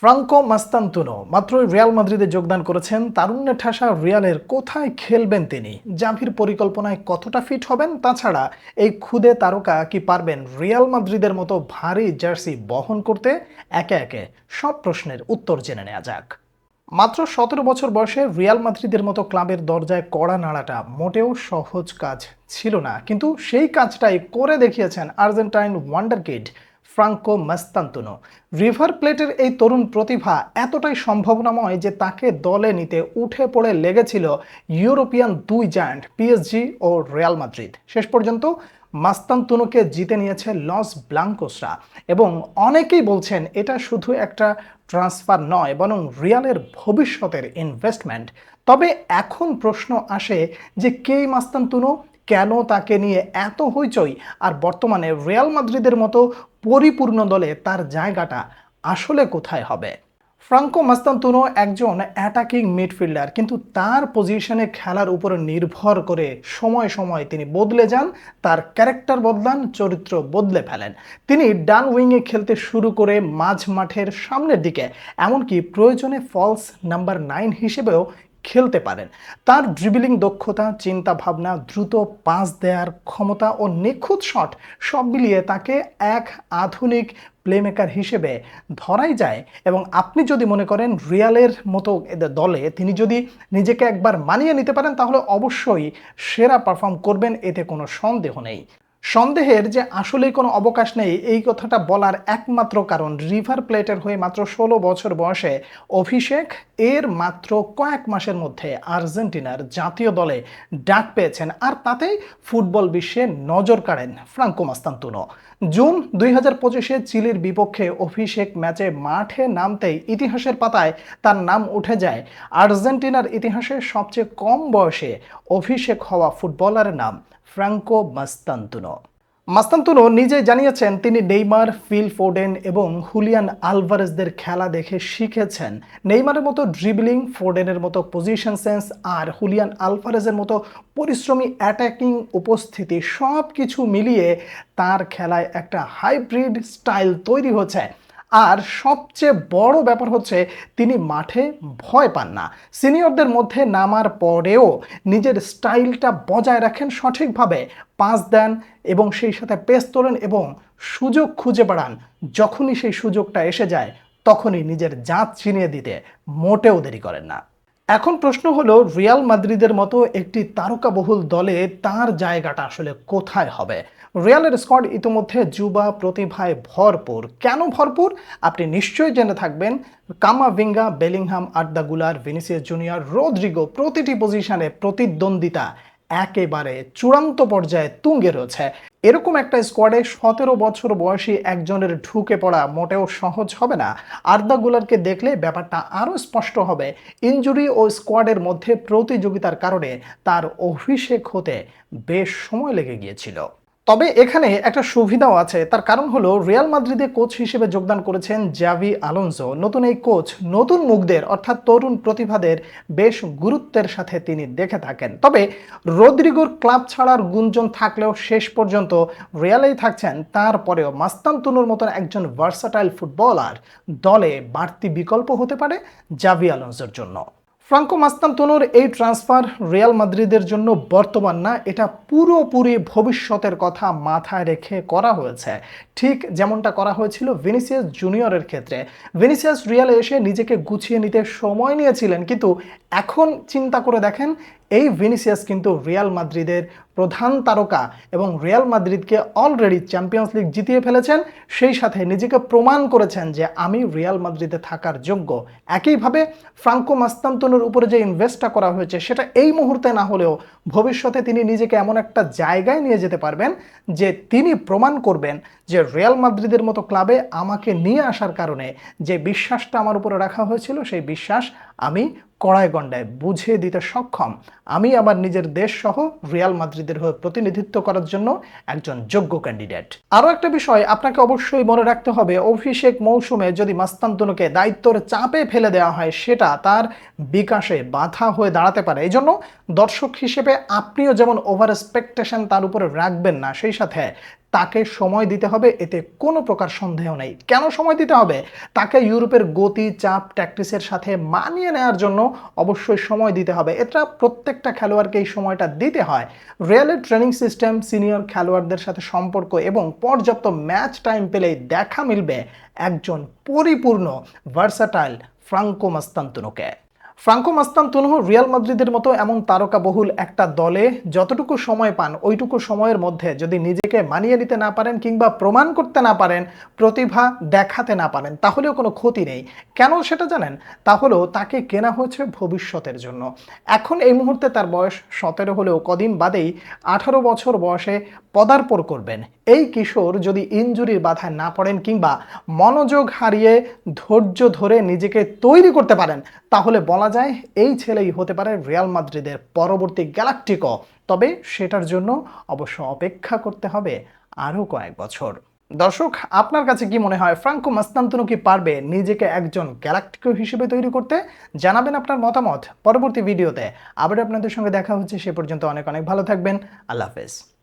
Franco Mastantuono, মাত্রই Real মাদ্রিদে যোগদান করেছেন তারুণ্যে ঠাসা রিয়ালের কোথায় খেলবেন তিনি? জাভির পরিকল্পনায় কতটা ফিট হবেন? তাছাড়া এই খুদে তারকা কি পারবেন রিয়াল মাদ্রিদের মতো ভারী জার্সি বহন করতে? একে একে সব প্রশ্নের উত্তর জেনে নেওয়া যাক। মাত্র সতেরো বছর বয়সে রিয়াল মাদ্রিদের মতো ক্লাবের দরজায় কড়া নাড়াটা মোটেও সহজ কাজ ছিল না। কিন্তু সেই কাজটাই করে দেখিয়েছেন Argentine wonder kid Franco Mastantuono River প্লেটের এই তরুণ প্রতিভা এতটাই সম্ভাবনাময় যে তাকে দলে নিতে উঠে পড়ে লেগেছিল ইউরোপিয়ান দুই জায়ান্ট পিএসজি ও রিয়াল মাদ্রিদ শেষ পর্যন্ত মাস্তান্তুনোকে জিতে নিয়েছে লস ব্লাঙ্কোসরা। এবং অনেকেই বলছেন এটা শুধু একটা ট্রান্সফার নয়, বরং রিয়ালের ভবিষ্যতের ইনভেস্টমেন্ট তবে এখন প্রশ্ন আসে যে কে মাস্তান্তুনো? কেন তাকে নিয়ে এত হইচই? আর বর্তমানে রিয়াল মাদ্রিদের মতো পরিপূর্ণ দলে তার জায়গাটা আসলে কোথায় হবে? ফ্রাঙ্কো মাস্তান্তুনো একজন অ্যাটাকিং মিডফিল্ডার কিন্তু তার পজিশনে খেলার উপরে নির্ভর করে সময় সময় তিনি বদলে যান, তার ক্যারেক্টার বদলান, চরিত্র বদলে ফেলেন। তিনি ডান উইংয়ে খেলতে শুরু করে মাঝ মাঠের সামনের দিকে, এমনকি প্রয়োজনে ফলস নাম্বার নাইন হিসেবেও খেলতে পারেন। তার ড্রিবলিং দক্ষতা চিন্তা ভাবনা দ্রুত পাস দেওয়ার ক্ষমতা ও নিখুঁত শট সব মিলিয়ে তাকে এক আধুনিক প্লেমেকার হিসেবে ধরাই যায় এবং আপনি যদি মনে করেন রিয়ালের মতো দলে তিনি যদি নিজেকে একবার মানিয়ে নিতে পারেন, তাহলে অবশ্যই সেরা পারফর্ম করবেন, এতে কোনো সন্দেহ নেই। সন্দেহের যে আসলেই কোনো অবকাশ নেই, এই কথাটা বলার একমাত্র কারণ রিভার প্লেটের হয়ে মাত্র ষোলো বছর বয়সে অভিষেক, এর মাত্র কয়েক মাসের মধ্যে আর্জেন্টিনার জাতীয় দলে ডাক পেয়েছেন আর তাতেই ফুটবল বিশ্বে নজর কাড়েন ফ্রাঙ্কো মাস্তান্তুনো জুন দুই হাজার পঁচিশে চিলির বিপক্ষে অভিষেক ম্যাচে মাঠে নামতেই ইতিহাসের পাতায় তার নাম উঠে যায়। আর্জেন্টিনার ইতিহাসে সবচেয়ে কম বয়সে অভিষেক হওয়া ফুটবলারের নাম ফ্রাঙ্কো মাস্তান্তুনো মাস্তান্তুনো নিজে জানিয়েছেন তিনি নেইমার, ফিল ফোডেন এবং হুলিয়ান আলভারেজদের খেলা দেখে শিখেছেন। নেইমারের মতো ড্রিবলিং ফোডেনের মতো পজিশন সেন্স আর হুলিয়ান আলভারেজের মতো পরিশ্রমী অ্যাটাকিং উপস্থিতি সব কিছু মিলিয়ে তার খেলায় একটা হাইব্রিড স্টাইল তৈরি হচ্ছে। আর সবচেয়ে বড় ব্যাপার হচ্ছে তিনি মাঠে ভয় পান না। সিনিয়রদের মধ্যে নামার পরেও নিজের স্টাইলটা বজায় রাখেন সঠিকভাবে। পাস দেন এবং সেই সাথে পেস তোলেন এবং সুযোগ খুঁজে বেড়ান। যখনই সেই সুযোগটা এসে যায়, তখনই নিজের জাত চিনিয়ে দিতে মোটেও দেরি করেন না। এখন প্রশ্ন হলো, রিয়াল মাদ্রিদের মতো একটি তারকাবহুল দলে তার জায়গাটা আসলে কোথায় হবে? রিয়ালের স্কোয়াড ইতিমধ্যে যুবা প্রতিভায় ভরপুর। কেন ভরপুর? আপনি নিশ্চয়ই জেনে থাকবেন, কামাভিঙ্গা, বেলিংহাম, আড্ডাগুলার, ভিনিসিয়াস জুনিয়র, রোদ্রিগো প্রতিটি পজিশনে প্রতিদ্বন্দ্বিতা। একেবারে চূড়ান্ত পর্যায়ে তুঙ্গে রয়েছে। এরকম একটা স্কোয়াডে সতেরো বছর বয়সী একজনের ঢুকে পড়া মোটেও সহজ হবে না। আর্দা গুলারকে দেখলে ব্যাপারটা আরও স্পষ্ট হবে। ইঞ্জুরি ও স্কোয়াডের মধ্যে প্রতিযোগিতার কারণে তার অভিষেক হতে বেশ সময় লেগে গিয়েছিল। তবে এখানে একটা সুবিধাও আছে। তার কারণ হলো রিয়াল মাদ্রিদে কোচ হিসেবে যোগদান করেছেন জাভি আলোনসো। নতুন এই কোচ নতুন মুখদের অর্থাৎ তরুণ প্রতিভাদের বেশ গুরুত্বের সাথে তিনি দেখে থাকেন। তবে রদ্রিগোর ক্লাব ছাড়ার গুঞ্জন থাকলেও শেষ পর্যন্ত রিয়ালেই থাকছেন। তারপরেও মাস্তান্তুনুর মতন একজন ভার্সাটাইল ফুটবলার দলে বাড়তি বিকল্প হতে পারে জাভি আলোনসোর জন্য। ফ্রাঙ্কো মাস্তান্তনোর এই ট্রান্সফার রিয়াল মাদ্রিদের জন্য বর্তমান না, এটা পুরোপুরি ভবিষ্যতের কথা মাথায় রেখে করা হয়েছে। ঠিক যেমনটা করা হয়েছিল ভিনিসিয়াস জুনিয়রের ক্ষেত্রে। ভিনিসিয়াস রিয়ালে এসে নিজেকে গুছিয়ে নিতে সময় নিয়েছিলেন, কিন্তু এখন চিন্তা করে দেখেন এই ভিনিসিয়াস কিন্তু রিয়াল মাদ্রিদের প্রধান তারকা এবং রিয়াল মাদ্রিদকে অলরেডি চ্যাম্পিয়ন্স লিগ জিতিয়ে ফেলেছেন, সেই সাথে নিজেকে প্রমাণ করেছেন যে আমি রিয়াল মাদ্রিদে থাকার যোগ্য। একইভাবে ফ্রাঙ্কো মাস্তান্তনের উপরে যে ইনভেস্টটা করা হয়েছে, সেটা এই মুহূর্তে না হলেও ভবিষ্যতে তিনি নিজেকে এমন একটা জায়গায় নিয়ে যেতে পারবেন যে তিনি প্রমাণ করবেন যে রিয়াল মাদ্রিদের মতো ক্লাবে আমাকে নিয়ে আসার কারণে যে বিশ্বাসটা আমার উপরে রাখা হয়েছিল, সেই বিশ্বাস আমি কড়ায় গণ্ডায় বুঝিয়ে দিতে সক্ষম। আমি আমার নিজের দেশ সহ রিয়াল মাদ্রিদের হয়ে প্রতিনিধিত্ব করার জন্য একজন যোগ্য ক্যান্ডিডেট আরও একটা বিষয় আপনাকে অবশ্যই মনে রাখতে হবে, অভিষেক মৌসুমে যদি মাস্তান্তনুকে দায়িত্বর চাপে ফেলে দেওয়া হয়, সেটা তার বিকাশে বাধা হয়ে দাঁড়াতে পারে। এই জন্য দর্শক হিসেবে আপনিও যেমন ওভার এক্সপেকটেশন তার উপরে রাখবেন না, সেই সাথে তাকে সময় দিতে হবে, এতে কোনো প্রকার সন্দেহ নেই। কেন সময় দিতে হবে? তাকে ইউরোপের গতি, চাপ ট্যাকটিসের সাথে মানিয়ে নেওয়ার জন্য অবশ্যই সময় দিতে হবে। এটা প্রত্যেকটা খেলোয়াড়কে এই সময়টা দিতে হয়। রিয়ালের ট্রেনিং সিস্টেম, সিনিয়র খেলোয়াড়দের সাথে সম্পর্ক এবং পর্যাপ্ত ম্যাচ টাইম পেলেই দেখা মিলবে একজন পরিপূর্ণ ভার্সাটাইল ফ্রাঙ্কো মাস্তান্তুনোকে। ফ্রাঙ্কো মাস্তান মাস্তান্তুনো রিয়াল মাদ্রিদের মতো এমন তারকা বহুল একটা দলে যতটুকু সময় পান, ওইটুকু সময়ের মধ্যে যদি নিজেকে মানিয়ে নিতে না পারেন কিংবা প্রমাণ করতে না পারেন, প্রতিভা দেখাতে না পারেন, তাহলেও কোনো ক্ষতি নেই। কেন সেটা জানেন? তাহলেও তাকে কেনা হয়েছে ভবিষ্যতের জন্য। এখন এই মুহূর্তে তার বয়স সতেরো হলেও কদিন বাদেই আঠারো বছর বয়সে পদার্পণ করবেন। এই কিশোর যদি ইনজুরির বাধায় না পড়েন কিংবা মনোযোগ হারিয়ে ধৈর্য ধরে নিজেকে তৈরি করতে পারেন, তাহলে বলা যায়। এই ছেলেই হতে পারে রিয়াল মাদ্রিদের পরবর্তী গ্যালাকটিকো। তবে সেটার জন্য অবশ্য অপেক্ষা করতে হবে আরও কয়েক বছর। দর্শক, আপনার কাছে কি মনে হয়, ফ্রাঙ্কো মাস্তান্তনু কি পারবে নিজেকে একজন গ্যালাকটিকো হিসেবে তৈরি করতে? জানাবেন আপনার মতামত। পরবর্তী ভিডিওতে আবার আপনাদের সঙ্গে দেখা হচ্ছে, সে পর্যন্ত অনেক অনেক ভালো থাকবেন। আল্লাহ হাফেজ।